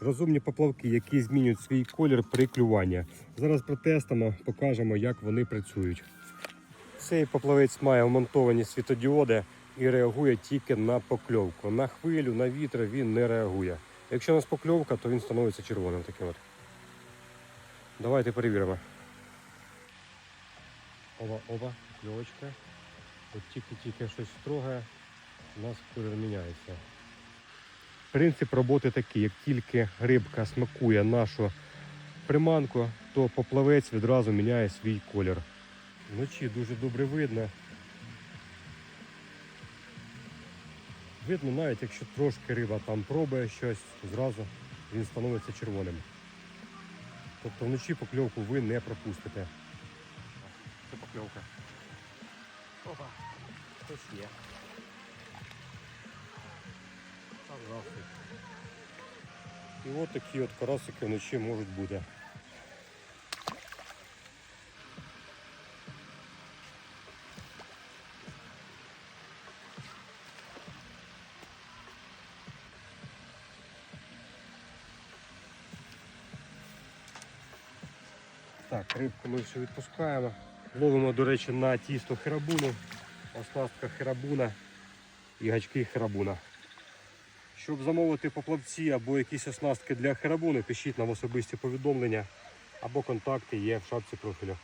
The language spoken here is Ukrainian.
Розумні поплавки, які змінюють свій колір при клюванні. Зараз протестимо, покажемо, як вони працюють. Цей поплавець має вмонтовані світодіоди і реагує тільки на покльовку. На хвилю, на вітер він не реагує. Якщо у нас покльовка, то він становиться червоним таким от. Давайте перевіримо. Оба, оба, кльовочка. От тільки-тільки щось строге, у нас колір міняється. Принцип роботи такий, як тільки рибка смакує нашу приманку, то поплавець відразу міняє свій колір. Вночі дуже добре видно. Видно, навіть якщо трошки риба там пробує щось, зразу він становиться червоним. Тобто вночі покльовку ви не пропустите. Це покльовка. Опа, хтось є. Карасик. І от такі от карасики вночі можуть бути. Так, рибку ми все відпускаємо. Ловимо, до речі, на тісто херабуну, оснастка херабуна і гачки херабуна. Щоб замовити поплавці або якісь оснастки для херабуни, пишіть нам особисті повідомлення або контакти є в шапці профілю.